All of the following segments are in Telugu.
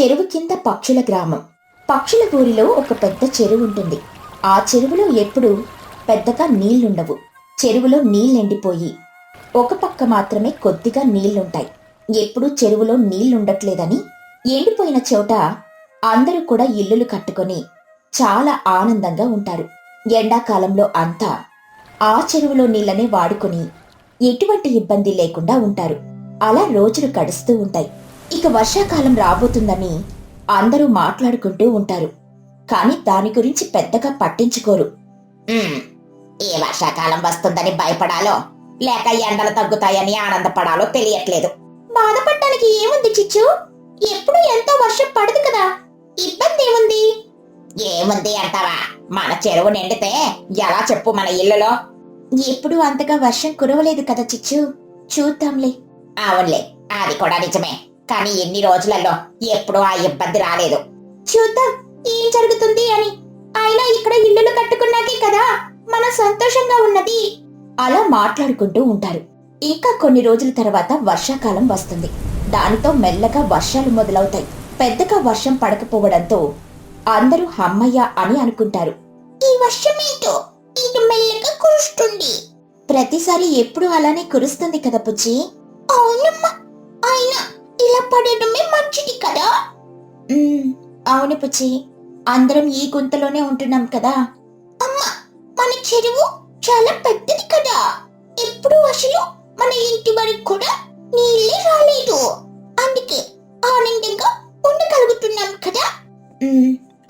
చెరువు కింద పక్షుల గ్రామం. పక్షుల ఊరిలో ఒక పెద్ద చెరువు ఉంటుంది. ఆ చెరువులో ఎప్పుడూ పెద్దగా నీళ్ళుండవు. చెరువులో నీళ్ళెండిపోయి ఒక పక్క మాత్రమే కొద్దిగా నీళ్ళుంటాయి. ఎప్పుడూ చెరువులో నీళ్ళుండట్లేదని ఎండిపోయిన చోట అందరూ కూడా ఇల్లులు కట్టుకొని చాలా ఆనందంగా ఉంటారు. ఎండాకాలంలో అంతా ఆ చెరువులో నీళ్ళనే వాడుకొని ఎటువంటి ఇబ్బంది లేకుండా ఉంటారు. అలా రోజులు గడుస్తూ ఉంటాయి. ఇక వర్షాకాలం రాబోతుందని అందరూ మాట్లాడుకుంటూ ఉంటారు. కానీ దాని గురించి పెద్దగా పట్టించుకోరు. ఈ వర్షాకాలం వస్తుందని భయపడాలో? లేక ఎండలు తగ్గుతాయని ఆనందపడాలో తెలియట్లేదు. బాధపడటానికి ఏముంది చిచ్చు? ఎప్పుడు ఎంతో వర్షం పడదు కదా. ఇబ్బంది ఏముంది? ఏముంది అంటావా? మన చెరువు నిండితే ఎలా చెప్పు మన ఇల్లులో? ఎప్పుడు అంతగా వర్షం కురవలేదు కదా చిచ్చు? చూద్దాంలే. అవునులే. అది కూడా నిజమే. కానీ ఎన్ని రోజులలో ఎప్పుడూ ఆ ఇబ్బంది రాలేదు. చూద్దాం ఏం జరుగుతుంది అని. ఆయన ఇక్కడ ఇల్లులు కట్టుకున్నాకే కదా మనం సంతోషంగా ఉన్నది. అలా మాట్లాడుకుంటూ ఉంటారు. ఇంకా కొన్ని రోజుల తర్వాత వర్షాకాలం వస్తుంది. దానితో మెల్లగా వర్షాలు మొదలవుతాయి. పెద్దగా వర్షం పడకపోవడంతో అందరూ హమ్మయ్య అని అనుకుంటారు. ఈ వర్షం ఏంటో? ఇది మెల్లగా కురుస్తుంది. ప్రతిసారి ఎప్పుడు అలానే కురుస్తుంది కదా పుచ్చి అవునమ్మా. అయినా ఇలా పడడమే మంచిది కదా? అవును పుచ్చి. అందరం ఈ గుంతలోనే ఉంటున్నాం కదా? అమ్మా మన చెరువు చాలా పెద్దది కదా? ఎప్పుడు అసలు మన ఇంటి వరకు కూడా నీళ్ళే రాలేదు. అందుకే ఆనందంగా ఉండగలుగుతున్నాం కదా?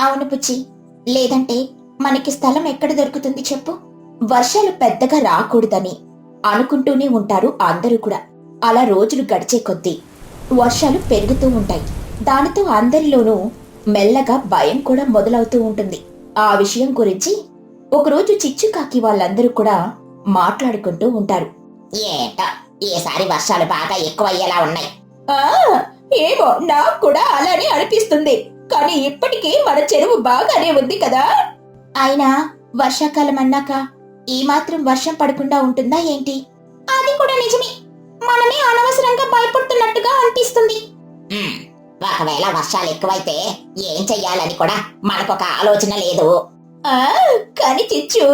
అవును పుచ్చి. లేదంటే మనకి స్థలం ఎక్కడ దొరుకుతుంది చెప్పు? వర్షాలు పెద్దగా రాకూడదని అనుకుంటూనే ఉంటారు అందరూ కూడా. అలా రోజులు గడిచే కొద్దీ. వర్షాలు పెరుగుతూ ఉంటాయి. దానితో అందరిలోనూ మెల్లగా భయం కూడా మొదలవుతూ ఉంటుంది. ఆ విషయం గురించి ఒకరోజు చిచ్చుకాకి వాళ్ళందరూ కూడా మాట్లాడుకుంటూ ఉంటారు. ఏంటో ఈసారి వర్షాలు బాగా ఎక్కువయ్యేలా ఉన్నాయి. ఏమో నాకు కూడా అలానే అనిపిస్తుంది. కానీ ఇప్పటికీ మన చెరువు బాగానే ఉంది కదా. అయినా వర్షాకాలం అన్నాక ఈ మాత్రం వర్షం పడకుండా ఉంటుందా ఏంటి? అది కూడా నిజమే. మనమే అనవసరంగా భయపడుతున్నట్టుగా అనిపిస్తుంది. ఒకవేళ వర్షాలు ఎక్కువైతే ఏం చెయ్యాలని కూడా మనకొక ఆలోచన లేదు. ఆ కానీ చిచ్చు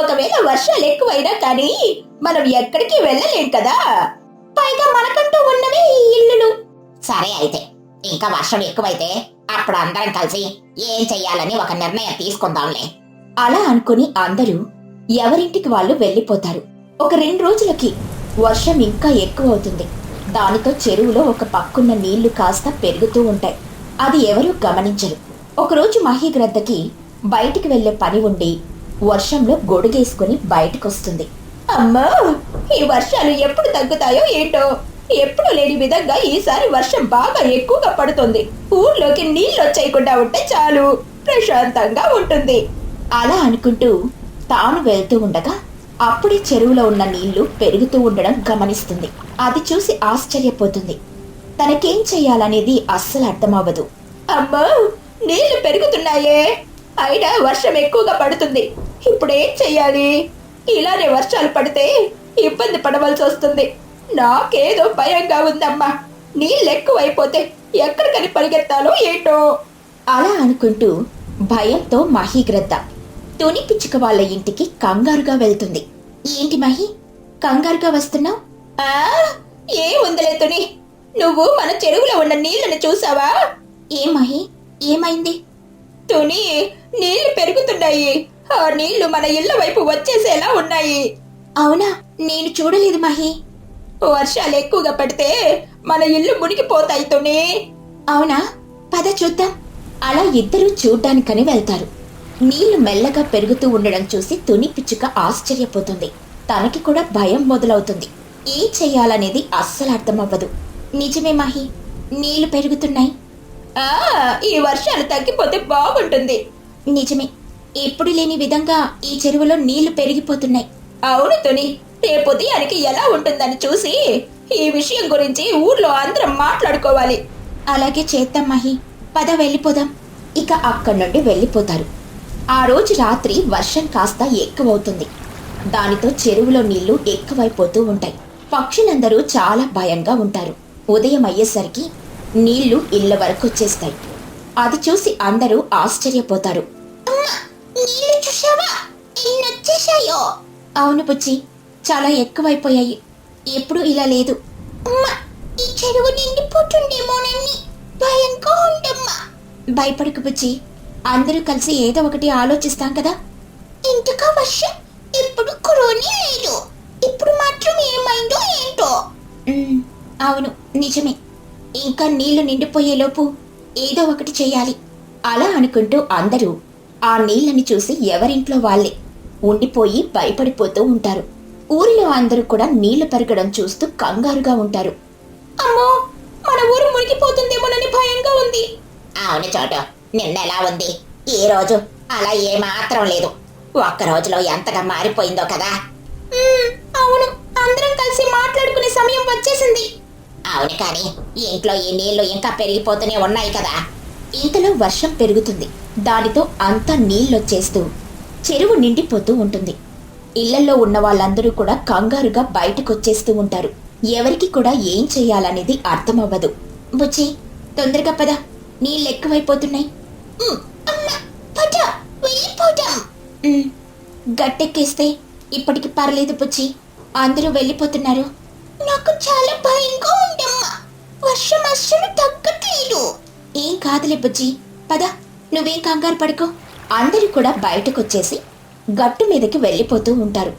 ఒకవేళ వర్షాలు ఎక్కువైనా కానీ మనం ఎక్కడికి వెళ్ళలేం కదా. పైగా మనకంటూ ఉన్నవే ఈ ఇల్లులు. సరే అయితే ఇంకా వర్షం ఎక్కువైతే అప్పుడు అందరం కలిసి ఏం చెయ్యాలని ఒక నిర్ణయం తీసుకుందాంలే. అలా అనుకుని అందరూ ఎవరింటికి వాళ్ళు వెళ్ళిపోతారు. ఒక రెండు రోజులకి వర్షం ఇంకా ఎక్కువ అవుతుంది దానితో చెరువులో ఒక పక్కున్న నీళ్ళు కాస్త పెరుగుతూ ఉంటాయి. అది ఎవరూ గమనించరు. ఒకరోజు మహీగ్రద్దకి బయటికి వెళ్ళే పని ఉండి వర్షంలో గొడుగేసుకుని బయటకొస్తుంది. అమ్మా ఈ వర్షాలు ఎప్పుడు తగ్గుతాయో ఏంటో? ఎప్పుడు లేని విధంగా ఈసారి వర్షం బాగా ఎక్కువగా పడుతుంది. ఊర్లోకి నీళ్ళు వచ్చేయకుండా ఉంటే చాలు. ప్రశాంతంగా ఉంటుంది. అలా అనుకుంటూ తాను వెళ్తూ ఉండగా అప్పుడే చెరువులో ఉన్న నీళ్ళు పెరుగుతూ ఉండడం గమనిస్తుంది. అది చూసి ఆశ్చర్యపోతుంది. తనకేం చెయ్యాలనేది అస్సలు అర్థమవ్వదు. అమ్మో! నీళ్ళు పెరుగుతున్నాయే! అయినా వర్షం ఎక్కువగా పడుతుంది. ఇప్పుడేం చెయ్యాలి? ఇలానే వర్షాలు పడితే ఇబ్బంది పడవలసి వస్తుంది. నాకేదో భయంగా ఉందమ్మా. నీళ్ళు ఎక్కువైపోతే ఎక్కడికని పరిగెత్తాలో ఏంటో? అలా అనుకుంటూ భయంతో మహీగ్రద్ద తుని పిచ్చుక వాళ్ళ ఇంటికి కంగారుగా వెళ్తుంది. ఏంటి మహి? కంగారుగా వస్తున్నావు? ఏముందిలే తుని నువ్వు మన చెరువులో ఉన్న నీళ్ళను చూసావా? ఏ మహి? ఏమైంది? తుని నీళ్ళు పెరుగుతున్నాయి. ఆ నీళ్ళు మన ఇళ్ళ వైపు వచ్చేసేలా ఉన్నాయి. అవునా? నేను చూడలేదు మహి. వర్షాలు ఎక్కువగా పడితే మన ఇల్లు మునిగిపోతాయి తుని అవునా? పద చూద్దాం. అలా ఇద్దరూ చూడ్డానికని వెళ్తారు. నీళ్ళు మెల్లగా పెరుగుతూ ఉండడం చూసి తుని పిచ్చుక ఆశ్చర్యపోతుంది. తనకి కూడా భయం మొదలవుతుంది. ఏం చేయాలనేది అస్సలు అర్థమవ్వదు. నిజమే మహి నీళ్ళు పెరుగుతున్నాయి. ఆ ఈ వర్షాలు తగ్గిపోతే బాగుంటుంది. నిజమే ఎప్పుడు లేని విధంగా ఈ చెరువులో నీళ్ళు పెరిగిపోతున్నాయి. అవును తుని రేపు ఉదయానికి ఎలా ఉంటుందని చూసి ఈ విషయం గురించి ఊర్లో అందరం మాట్లాడుకోవాలి. అలాగే చేద్దాం మహి పద వెళ్ళిపోదాం. ఇక అక్కడి నుండి వెళ్ళిపోతారు. ఆ రోజు రాత్రి వర్షం కాస్త ఎక్కువవుతుంది. దానితో చెరువులో నీళ్ళు ఎక్కువైపోతూ ఉంటాయి. పక్షులందరూ చాలా భయంగా ఉంటారు. ఉదయం అయ్యేసరికి నీళ్ళు ఇళ్ళ వరకు వచ్చేస్తాయి. అది చూసి అందరూ ఆశ్చర్యపోతారు. అవును బుజ్జి చాలా ఎక్కువైపోయాయి. ఎప్పుడు ఇలా లేదు. ఈ చెరువు నిండిపోతుండేమోనని భయంగా ఉండమ్మా భయపడకు బుజ్జి అందరూ కలిసి ఏదో ఒకటి ఆలోచిస్తాం కదా? ఇంతగా వర్షం ఇప్పుడు కురోని లేదు ఇప్పుడు మాత్రం ఏమైందో ఏంటో? అవును నిజమే. ఇంకా నీళ్ళు నిండిపోయేలోపు ఏదో ఒకటి చేయాలి. అలా అనుకుంటూ అందరూ ఆ నీళ్ళని చూసి ఎవరింట్లో వాళ్ళే ఉండిపోయి భయపడిపోతూ ఉంటారు. ఊరిలో అందరూ కూడా నీళ్ళు పెరగడం చూస్తూ కంగారుగా ఉంటారు. అమ్మో మన ఊరు మునిగిపోతుందేమోనని భయంగా ఉంది. అవును చోటు. నిన్న ఎలా ఉంది? ఈ రోజు అలా ఏమాత్రం లేదు. ఒక్క రోజులో ఎంతగా మారిపోయిందో కదా? అవును. అందరం కలిసి మాట్లాడుకునే సమయం వచ్చేసింది. అవును కానీ ఇంట్లో ఈ నీళ్ళు ఇంకా పెరిగిపోతూనే ఉన్నాయి కదా. ఇంతలో వర్షం పెరుగుతుంది. దానితో అంతా నీళ్ళొచ్చేస్తూ చెరువు నిండిపోతూ ఉంటుంది. ఇళ్ళలో ఉన్న వాళ్ళందరూ కూడా కంగారుగా బయటకొచ్చేస్తూ ఉంటారు. ఎవరికి కూడా ఏం చేయాలనేది అర్థమవ్వదు. బుచ్చి తొందరగా పద. నీళ్ళు ఎక్కువైపోతున్నాయి అమ్మా గట్టెక్కేస్తే ఇప్పటికి పర్లేదు పుచ్చి అందరూ వెళ్ళిపోతున్నారు. నాకు చాలా భయంగా ఉందమ్మా. వర్షం అస్సలు తగ్గట్లేదు. ఏం కాదులే బుజ్జి. పద నువ్వేం కంగారు పడుకో. అందరూ కూడా బయటకొచ్చేసి గట్టు మీదకి వెళ్ళిపోతూ ఉంటారు.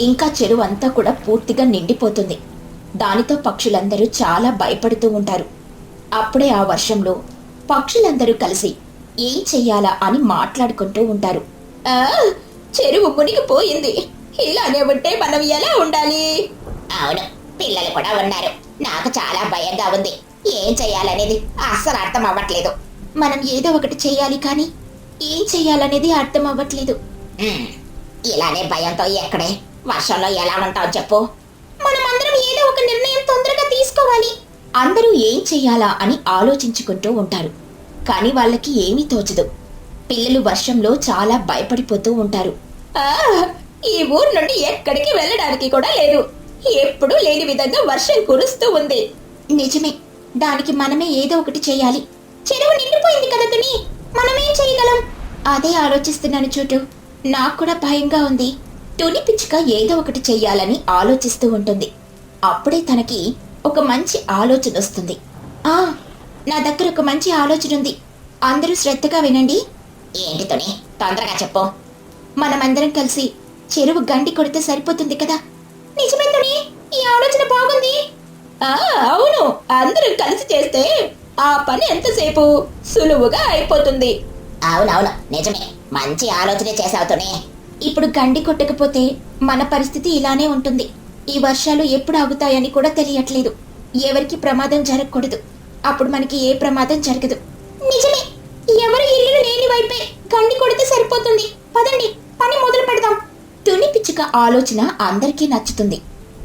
ఇంకా చెరువు అంతా కూడా పూర్తిగా నిండిపోతుంది. దానితో పక్షులందరూ చాలా భయపడుతూ ఉంటారు. అప్పుడే ఆ వర్షంలో పక్షులందరూ కలిసి ఏం చెయ్యాలా అని మాట్లాడుకుంటూ ఉంటారు. ఆ, చెరువు మునిగిపోయింది. ఇలానే ఉంటే మనం ఎలా ఉండాలి? అవును పిల్లలు కూడా ఉన్నారు. నాకు చాలా భయంగా ఉంది. ఏం చెయ్యాలనేది అస్సలు అర్థం అవ్వట్లేదు. మనం ఏదో ఒకటి చెయ్యాలి కానీ ఏం చెయ్యాలనేది అర్థం అవ్వట్లేదు. ఇలానే భయంతో ఎక్కడే? వర్షంలో ఎలా ఉంటావు చెప్పు. మనమందరం ఏదో ఒక నిర్ణయం తొందరగా తీసుకోవాలి. అందరూ ఏం చెయ్యాలా అని ఆలోచించుకుంటూ ఉంటారు. కానీ వాళ్ళకి ఏమీ తోచదు. పిల్లలు వర్షంలో చాలా భయపడిపోతూ ఉంటారు. ఈ ఊరు నుండి ఎక్కడికి వెళ్ళడానికి కూడా లేదు. ఎప్పుడూ లేని విధంగా వర్షం కురుస్తూ ఉంది. నిజమే. దానికి మనమే ఏదో ఒకటి చేయాలి. చెరువు నిండిపోయింది కదా తుని మనమేం చేయగలం? అదే ఆలోచిస్తున్నాను చూటు నాకు కూడా భయంగా ఉంది. తుని పిచ్చుక ఏదో ఒకటి చెయ్యాలని ఆలోచిస్తూ ఉంటుంది. అప్పుడే తనకి ఒక మంచి ఆలోచన వస్తుంది ఆ నా దగ్గర ఒక మంచి ఆలోచన ఉంది. అందరూ శ్రద్ధగా వినండి. ఏంటి తుని? తొందరగా చెప్పు. మనమందరం కలిసి చెరువు గండి కొడితే సరిపోతుంది కదా? నిజమే తుని? ఈ ఆలోచన బాగుంది. ఆ అవును. అందరూ కలిసి చేస్తే ఆ పని ఎంతసేపు సులువుగా అయిపోతుంది. అవునవును. నిజమే. మంచి ఆలోచన చేసావు తుని. ఇప్పుడు గండి కొట్టకపోతే మన పరిస్థితి ఇలానే ఉంటుంది. ఈ వర్షాలు ఎప్పుడు ఆగుతాయని కూడా తెలియట్లేదు. ఎవరికి ప్రమాదం జరగకూడదు. అప్పుడు మనకి ఏ ప్రమాదం జరగదు. నిజమే. ఎవరు ఇల్లు లేని వైపే గండి కొడితే సరిపోతుంది. పదండి పని మొదలు పెడదాం. తుని పిచ్చుక ఆలోచన అందరికీ నచ్చుతుంది.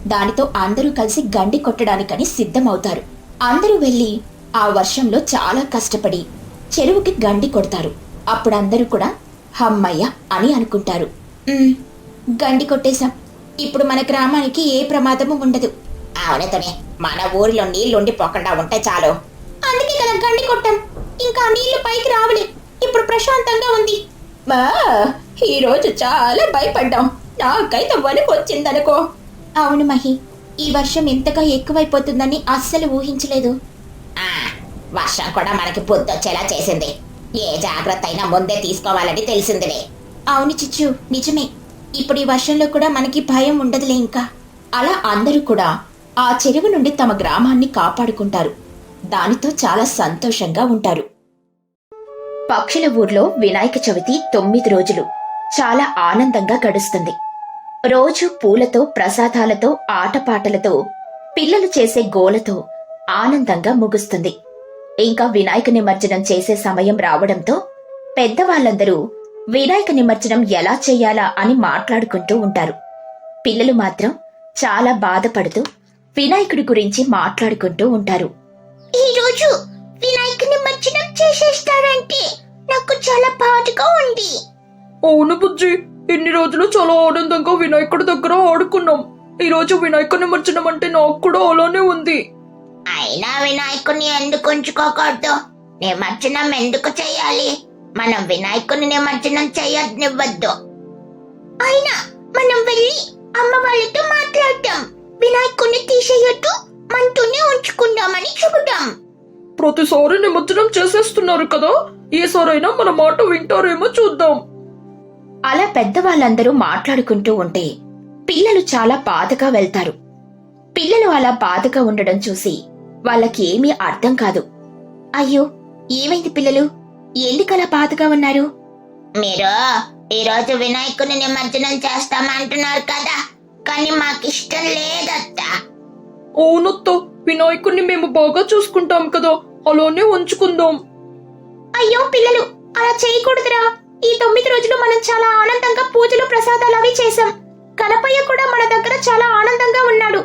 దానితో అందరూ కలిసి గండి కొట్టడానికని సిద్ధమవుతారు. అందరూ వెళ్ళి ఆ వర్షంలో చాలా కష్టపడి చెరువుకి గండి కొడతారు. అప్పుడు అందరూ కూడా హమ్మయ్య అని అనుకుంటారు. "ఉమ్, గండి కొట్టేశాం. ఇప్పుడు మన గ్రామానికి ఏ ప్రమాదము ఉండదు. అవునతనే మన ఊరిలో నీళ్ళుండిపోకుండా ఉంటే చాలు. అందుకే కదా గండి కొట్టాం. ఇంకా నీళ్ళు పైకి రావలే. ఇప్పుడు ప్రశాంతంగా ఉంది. మా ఈ రోజు చాలా భయపడ్డాం. నాకైతే వణుకు వచ్చిందనుకో. అవును మహి. ఈ వర్షం ఎంతగా ఎక్కువైపోతుందని అస్సలు ఊహించలేదు. ఆ, వర్షం కూడా మనకి బుద్ధొచ్చేలా చేసింది. ఏ జాగ్రత్త అయినా ముందే తీసుకోవాలని తెలిసిందిలే. అవును చిచ్చు నిజమే. ఇప్పుడు ఈ వర్షంలో కూడా మనకి భయం ఉండదులే ఇంకా. అలా అందరూ కూడా ఆ చెరువు నుండి తమ గ్రామాన్ని కాపాడుకుంటారు. దానితో చాలా సంతోషంగా ఉంటారు. పక్షుల ఊర్లో వినాయక చవితి తొమ్మిది రోజులు. చాలా ఆనందంగా గడుస్తుంది. రోజు పూలతో ప్రసాదాలతో ఆటపాటలతో పిల్లలు చేసే గోలతో ఆనందంగా ముగుస్తుంది. ఇంకా వినాయక నిమజ్జనం చేసే సమయం రావడంతో పెద్దవాళ్ళందరూ వినాయక నిమజ్జనం ఎలా చేయాలా అని మాట్లాడుకుంటూ ఉంటారు. పిల్లలు మాత్రం చాలా బాధపడుతూ వినాయకుడి గురించి మాట్లాడుకుంటూ ఉంటారు. ఈ రోజు వినాయక నిమజ్జనం చేసేస్తారంటే నాకు చాలా బాధగా ఉంది. అవును బుజ్జి ఇన్ని రోజులు చాలా ఆనందంగా వినాయకుడి దగ్గర ఆడుకున్నాం. ఈ రోజు వినాయక నిమజ్జనం అంటే నాకు కూడా అలానే ఉంది. అయినా వినాయకుని ఎందుకు ఉంచుకోకూడదు? నిమజ్జనం ఎందుకు చేయాలి? మనం వినాయకుని నిమజ్జనం చేయనివ్వద్దు. అయినా మనం వెళ్ళి అమ్మ వాళ్ళతో మాట్లాడతాం. వినాయకుని తీసేయొద్దు. మనతోనే ఉంచుకుందామని చెబుతాం ప్రతిసారి నిమజ్జనం చేసేస్తున్నారు కదా ఈసారైనా మన మాట వింటారేమో చూద్దాం. అలా పెద్దవాళ్ళందరూ మాట్లాడుకుంటూ ఉంటే పిల్లలు చాలా బాధగా వెళ్తారు. పిల్లలు అలా బాధగా ఉండడం చూసి వాళ్ళకి ఏమీ అర్థం కాదు. అయ్యో ఏమైంది పిల్లలు? ఎందుకలా బాధగా ఉన్నారు? మీరు ఈరోజు వినాయకుని నిమజ్జనం చేస్తామంటున్నారు కదా కానీ మాకిష్టం లేదత్తా. అవునత్త వినాయకుడిని మేము బాగా చూసుకుంటాం కదా అలానే ఉంచుకుందాం. అయ్యో పిల్లలు అలా చేయకూడదురా. ఈ తొమ్మిది రోజులు మనం చాలా ఆనందంగా పూజలు ప్రసాదాలు అవి చేశాం. గణపయ్య కూడా మన దగ్గర చాలా ఆనందంగా ఉన్నాడు.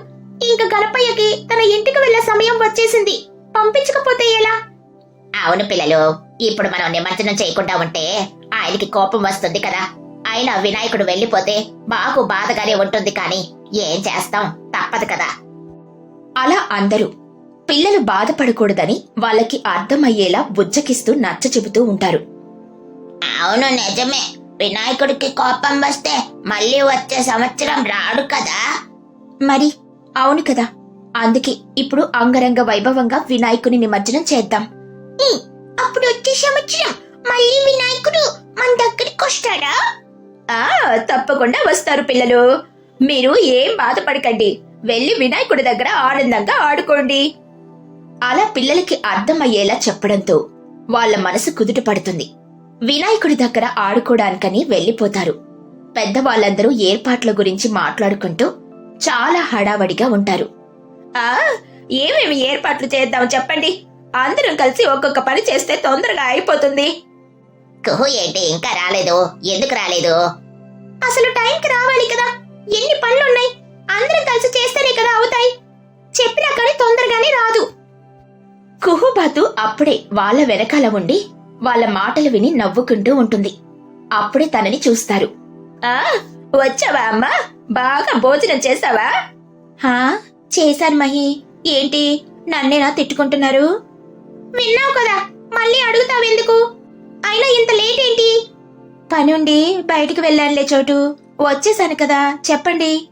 ఇంకా గణపయ్యకి తన ఇంటికి వెళ్ళే సమయం వచ్చేసింది. పంపించకపోతే ఎలా? అవును పిల్లలు ఇప్పుడు మనం నిమజ్జనం చేయకుండా ఉంటే ఆయనకి కోపం వస్తుంది కదా. అయినా వినాయకుడు వెళ్ళిపోతే మాకు బాధగానే ఉంటుంది కానీ ఏం చేస్తాం? తప్పదు కదా. అలా అందరూ పిల్లలు బాధపడకూడదని వాళ్ళకి అర్థమయ్యేలా బుజ్జకిస్తూ నచ్చ చెబుతూ ఉంటారు. అవును నిజమే. వినాయకుడికి కోపం వస్తే మళ్ళీ వచ్చే సంవత్సరం రాడు కదా. మరి అవును కదా. అందుకే ఇప్పుడు అంగరంగ వైభవంగా వినాయకుని నిమజ్జనం చేద్దాం. అప్పుడు వచ్చే సంవత్సరం మళ్ళీ వినాయకుడు మన దగ్గరికి వస్తాడా? తప్పకుండా వస్తారు పిల్లలు. మీరు ఏం బాధపడకండి. వెళ్ళి వినాయకుడి దగ్గర ఆనందంగా ఆడుకోండి. అలా పిల్లలకి అర్థమయ్యేలా చెప్పడంతో వాళ్ళ మనసు కుదుట పడుతుంది. వినాయకుడి దగ్గర ఆడుకోవడానికని వెళ్ళిపోతారు. పెద్దవాళ్ళందరూ ఏర్పాట్ల గురించి మాట్లాడుకుంటూ చాలా హడావడిగా ఉంటారు. ఆ ఏమేమి ఏర్పాట్లు చేద్దాం చెప్పండి. అందరం కలిసి ఒక్కొక్క పని చేస్తే తొందరగా అయిపోతుంది. కుహు ఏంటి ఇంకా రాలేదు? ఎందుకు రాలేదు? అసలు టైంకి రావాలి కదా. ఎన్ని పనులున్నాయి? అందరం కలిసి చేస్తేనే కదా అవుతాయి. చెప్పినా కానీ తొందరగానే రాదు. కుహుబాతు అప్పుడే వాళ్ళ వెనకాల ఉండి వాళ్ళ మాటలు విని నవ్వుకుంటూ ఉంటుంది. అప్పుడే తనని చూస్తారు. ఆ వచ్చావా అమ్మా? బాగా భోజనం చేసావా? హా చేశాను మహి. ఏంటి? నన్నేనా తిట్టుకుంటున్నారు? విన్నావు కదా మళ్ళీ అడుగుతావెందుకు అయినా ఇంత లేట్ ఏంటి? పనుండి బయటికి వెళ్ళానులే చోటు. వచ్చేసాను కదా చెప్పండి.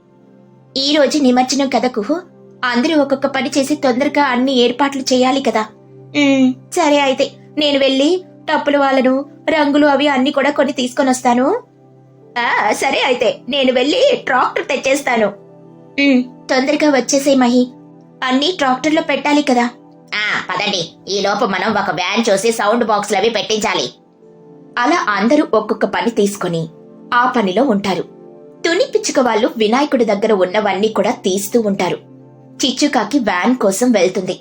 ఈ రోజు నిమజ్జనం కదా కుహు? అందరూ ఒక్కొక్క పని చేసి తొందరగా అన్ని ఏర్పాట్లు చేయాలి కదా. "ఉమ్, సరే అయితే నేను వెళ్ళి టప్పులు వాళ్ళను రంగులు అవి అన్ని కూడా కొన్ని తీసుకొని వస్తాను. "ఆ, సరే అయితే నేను వెళ్ళి ట్రాక్టర్ తెచ్చేస్తాను. "ఉమ్, తొందరగా వచ్చేసే మహి. అన్ని ట్రాక్టర్లో పెట్టాలి కదా. ఆ పదండి. ఈ లోపు మనం ఒక వ్యాన్ చూసి సౌండ్ బాక్స్లు అవి పెట్టించాలి. అలా అందరూ ఒక్కొక్క పని తీసుకొని ఆ పనిలో ఉంటారు. తుని పిచ్చుక వాళ్ళు వినాయకుడి దగ్గర ఉన్నవన్నీ కూడా తీస్తూ ఉంటారు. చిచ్చుకాకి వ్యాన్ కోసం వెళ్తుంది.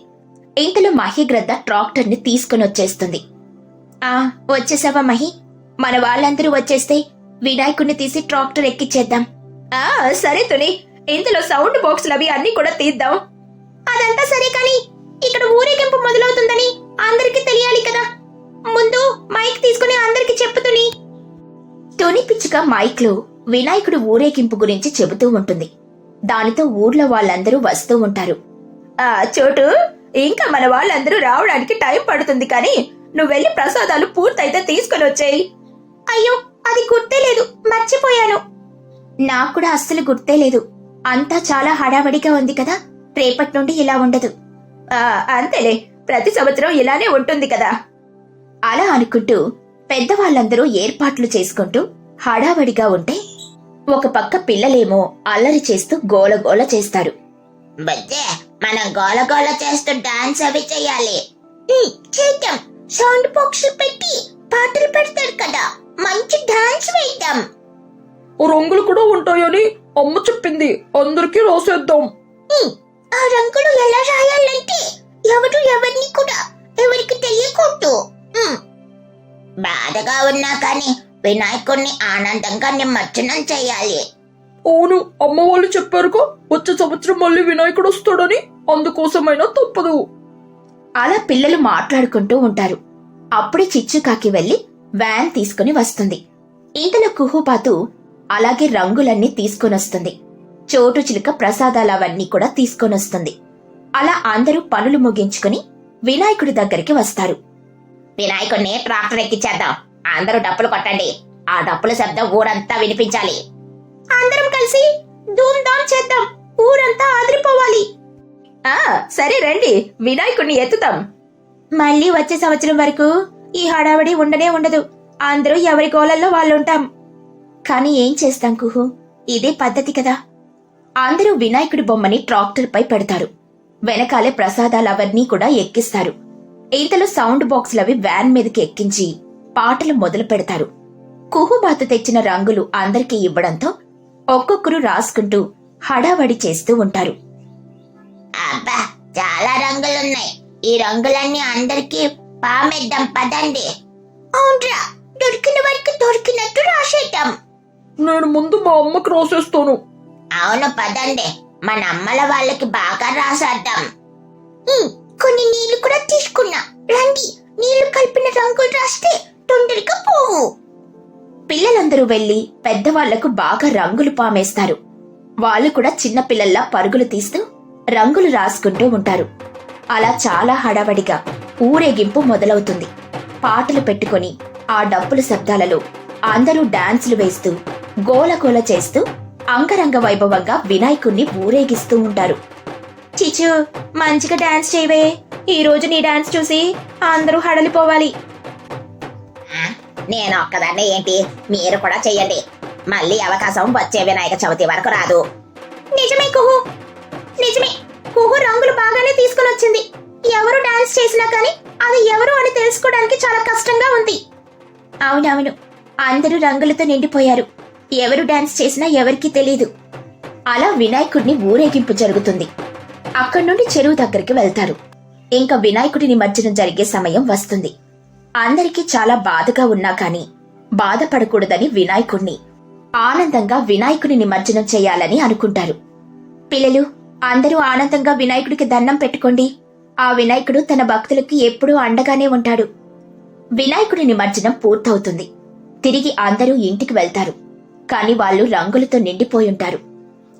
ఇంతలో మహిగ్రద్ద ట్రాక్టర్ని తీసుకుని వచ్చేస్తుంది. ఆ వచ్చేసావా మహి? మన వాళ్ళందరూ వచ్చేస్తే వినాయకుడిని తీసి ట్రాక్టర్ ఎక్కిచ్చేద్దాం. ఆ సరే తుని. ఇంతలో సౌండ్ బాక్సులు అవి అన్ని కూడా తీద్దాం. అదంతా సరే కానీ ఇక్కడ ఊరేగింపు మొదలవుతుందని అందరికీ తెలియాలి కదా. ముందు మైక్ తీసుకుని అందరికి చెప్పుతుని తుని. పిచ్చుక మైక్లో వినాయకుడు ఊరేగింపు గురించి చెబుతూ ఉంటుంది. దానితో ఊర్లో వాళ్ళందరూ వస్తూ ఉంటారు. ఆ చోటు ఇంకా మన వాళ్ళందరూ రావడానికి టైం పడుతుంది కానీ నువ్వు వెళ్ళి ప్రసాదాలు పూర్తయితే తీసుకుని వచ్చేయి. అయ్యో అది గుర్తే లేదు మర్చిపోయాను. నాకు కూడా అస్సలు గుర్తే లేదు. అంతా చాలా హడావడిగా ఉంది కదా రేపటి నుండి ఇలా ఉండదు. అంతేలే ప్రతి సంవత్సరం ఇలానే ఉంటుంది కదా. అలా అనుకుంటూ పెద్దవాళ్ళందరూ ఏర్పాట్లు చేసుకుంటూ హడావడిగా ఉంటే ఒక పక్క పిల్లలేమో అల్లరి చేస్తూ గోలగోల చేస్తారు. బజ్జే మనం గోల గోల చేస్తూ డాన్స్ అవి చెయ్యాలి ఉమ్, చేద్దాం. సౌండ్ బాక్స్ పెట్టి పాటలు పెడతారు కదా. మంచి డాన్స్ వేద్దాం. రంగులు కూడా ఉంటాయని అమ్మ చెప్పింది. అందరికీ రాసేద్దాం. ఆ రంగులు ఎలా రాయాలంటే ఎవరు ఎవరిని కూడా ఎవరికి తెలియకూడదు. బాధగా ఉన్నా కానీ వినాయకుడిని ఆనందంగా నిమజ్జనం చేయాలి. అవును అమ్మ వాళ్ళు చెప్పారుగా వచ్చే సంవత్సరం మళ్ళీ వినాయకుడు వస్తాడని అందుకోసమైనా తప్పదు. అలా పిల్లలు మాట్లాడుకుంటూ ఉంటారు. అప్పుడే చిచ్చుకాకి వెళ్ళి వ్యాన్ తీసుకుని వస్తుంది. ఇంతలో కుహుపాతు అలాగే రంగులన్నీ తీసుకొనొస్తుంది చోటు చిలుక ప్రసాదాలు అవన్నీ కూడా తీసుకొనొస్తుంది అలా అందరూ పనులు ముగించుకుని వినాయకుడి దగ్గరికి వస్తారు. వినాయకుడిని ట్రాక్టర్ ఎక్కించేద్దాం అందరూ డప్పులు కొట్టండి. ఆ డప్పుల శబ్దం ఊరంతా వినిపించాలి. అందరం కలిసి ధూమ్ ధామ్ చేద్దాం. ఊరంతా ఆదిరిపోవాలి. ఆ సరే రండి. వినాయకుడిని ఎత్తుతాం. మళ్ళీ వచ్చే సంవత్సరం వరకు ఈ హడావడి ఉండనే ఉండదు. అందరూ ఎవరి గోలల్లో వాళ్ళుంటాం. కానీ ఏం చేస్తాం కుహు? ఇదే పద్ధతి కదా. అందరూ వినాయకుడి బొమ్మని ట్రాక్టర్ పై పెడతారు. వెనకాలే ప్రసాదాలవన్నీ కూడా ఎక్కిస్తారు. ఇంతలో సౌండ్ బాక్సులవి వ్యాన్ మీదకి ఎక్కించి పాటలు మొదలు పెడతారు. కుహుబాతు తెచ్చిన రంగులు అందరికీ ఇవ్వడంతో ఒక్కొక్కరు రాసుకుంటూ హడావడి చేస్తూ ఉంటారు. అబ్బా చాలా రంగులున్నాయి. ఈ రంగులన్నీ అందరికీ పామేద్దాం పదండి. అవునరా దొరికిన వారికి దొరికినట్టు రాసేద్దాం. నేను ముందు మా అమ్మకి రాసేస్తాను. అవును పదండి. మన అమ్మల వాళ్ళకి బాగా రాసేద్దాం. కొన్ని నీళ్ళు కూడా తీసుకున్నా. రండి నీళ్ళు కలిపిన రంగులు రాస్తే తొందరగా పోవు. పిల్లలందరూ వెళ్ళి పెద్దవాళ్ళకు బాగా రంగులు పామేస్తారు. వాళ్ళు కూడా చిన్న పిల్లల్లా పరుగులు తీస్తూ రంగులు రాసుకుంటూ ఉంటారు. అలా చాలా హడావడిగా ఊరేగింపు మొదలవుతుంది. పాటలు పెట్టుకుని ఆ డప్పుల శబ్దాలలో అందరూ డాన్సులు వేస్తూ గోలగోల చేస్తూ అంగరంగ వైభవంగా వినాయకుణ్ణి ఊరేగిస్తూ ఉంటారు. చిచు మంచిగా డాన్స్ చేయవే. ఈ రోజు నీ డాన్స్ చూసి అందరూ హడలిపోవాలి. నేను ఒక్కదాన్నే ఏంటి? మీరు కూడా చెయ్యండి. మళ్ళీ అవకాశం వచ్చే వినాయక చవితి వరకు రాదు. నిజమే కుహు. నిజమే. కుహు రంగులు బాగానే తీసుకుని వచ్చింది. ఎవరు డాన్స్ చేసినా కానీ అది ఎవరు అని తెలుసుకోవడానికి చాలా కష్టంగా ఉంది. అవునవును. అందరూ రంగులతో నిండిపోయారు. ఎవరు డాన్స్ చేసినా ఎవరికీ తెలియదు అలా వినాయకుడిని ఊరేగింపు జరుగుతుంది. అక్కడి నుండి చెరువు దగ్గరికి వెళ్తారు. ఇంకా వినాయకుడి నిమజ్జనం జరిగే సమయం వస్తుంది. అందరికీ చాలా బాధగా ఉన్నా కాని బాధపడకూడదని వినాయకుణ్ణి. ఆనందంగా వినాయకుని నిమజ్జనం చేయాలని అనుకుంటారు. పిల్లలు అందరూ ఆనందంగా వినాయకుడికి దండం పెట్టుకోండి. ఆ వినాయకుడు తన భక్తులకి ఎప్పుడూ అండగానే ఉంటాడు. వినాయకుడి నిమజ్జనం పూర్తవుతుంది. తిరిగి అందరూ ఇంటికి వెళ్తారు. కాని వాళ్ళు రంగులతో నిండిపోయుంటారు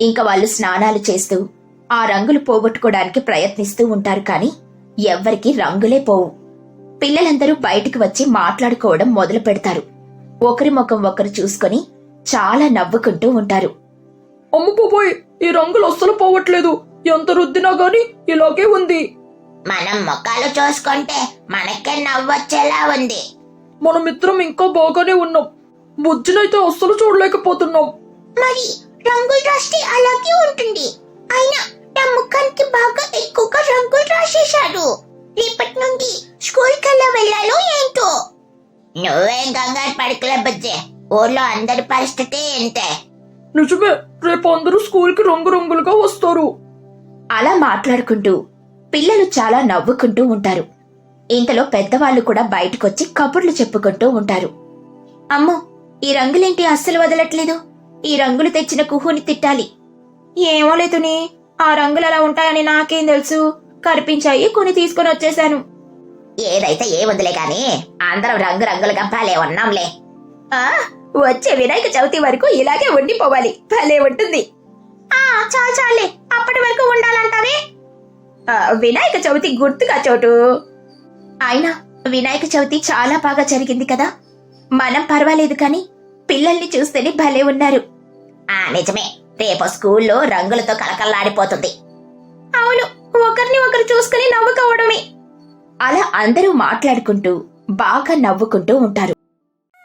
ఇంకా వాళ్ళు స్నానాలు చేస్తూ ఆ రంగులు పోగొట్టుకోవడానికి ప్రయత్నిస్తూ ఉంటారు కాని ఎవ్వరికీ రంగులే పోవు. పిల్లలందరూ బయటికి వచ్చి మాట్లాడుకోవడం మొదలు పెడతారు. ఒకరి ముఖం ఒకరు చూసుకొని చాలా నవ్వుకుంటూ ఉంటారు. అమ్మ బాబోయ్ ఈ రంగులు అస్సలు పోవట్లేదు. ఎంత రుద్దినా గాని ఇలాగే ఉంది. మనం ముఖాలు చూసుకుంటే మనకే నవ్వొచ్చేలా ఉంది. మనమిద్దరం ఇంకా బాగానే ఉన్నాం. బుజ్జినైతే అస్సలు చూడలేకపోతున్నాం. మరి రంగులు రాస్తే అలాగే ఉంటుంది. అయినా నా ముఖానికి బాగా ఎక్కువగా రంగులు రాసేశాడు రేపటి నుండి స్కూల్ కల్లా వెళ్ళాలో ఏంటో? నువ్వేం కంగారు పడుకులే బుజ్జే. ఊర్లో అందరి పరిస్థితి ఏంటే? నిజమే రేపు అందరూ స్కూల్కి రంగురంగులుగా వస్తారు. అలా మాట్లాడుకుంటూ పిల్లలు చాలా నవ్వుకుంటూ ఉంటారు. ఇంతలో పెద్దవాళ్ళు కూడా బయటకొచ్చి కబుర్లు చెప్పుకుంటూ ఉంటారు. అమ్మో ఈ రంగులేంటి అస్సలు వదలట్లేదు? ఈ రంగులు తెచ్చిన కుహుని తిట్టాలి. ఏమో లేదుని ఆ రంగులు అలా ఉంటాయని నాకేం తెలుసు? కనిపించాయి కొని తీసుకొని వచ్చేశాను. ఏదైతే ఏ వదిలే గాని అందరం రంగు రంగులుగా భలే ఉన్నాంలే. ఆ వచ్చే వినాయక చవితి వరకు ఇలాగే ఉండిపోవాలి. భలే ఉంటుంది. ఆ చాలు చాలే. అప్పటి వరకు ఉండాలంటావే? వినాయక చవితి గుర్తుగా చోటు. అయినా వినాయక చవితి చాలా బాగా జరిగింది కదా. మనం పర్వాలేదు కానీ పిల్లల్ని చూస్తేనే భలే ఉన్నారు. ఆ నిజమే. రేపు స్కూల్లో రంగులతో కలకల్లాడిపోతుంది అవును. ఒకరిని ఒకరు చూసుకుని నవ్వుకోవడమే. అలా అందరూ మాట్లాడుకుంటూ బాగా నవ్వుకుంటూ ఉంటారు.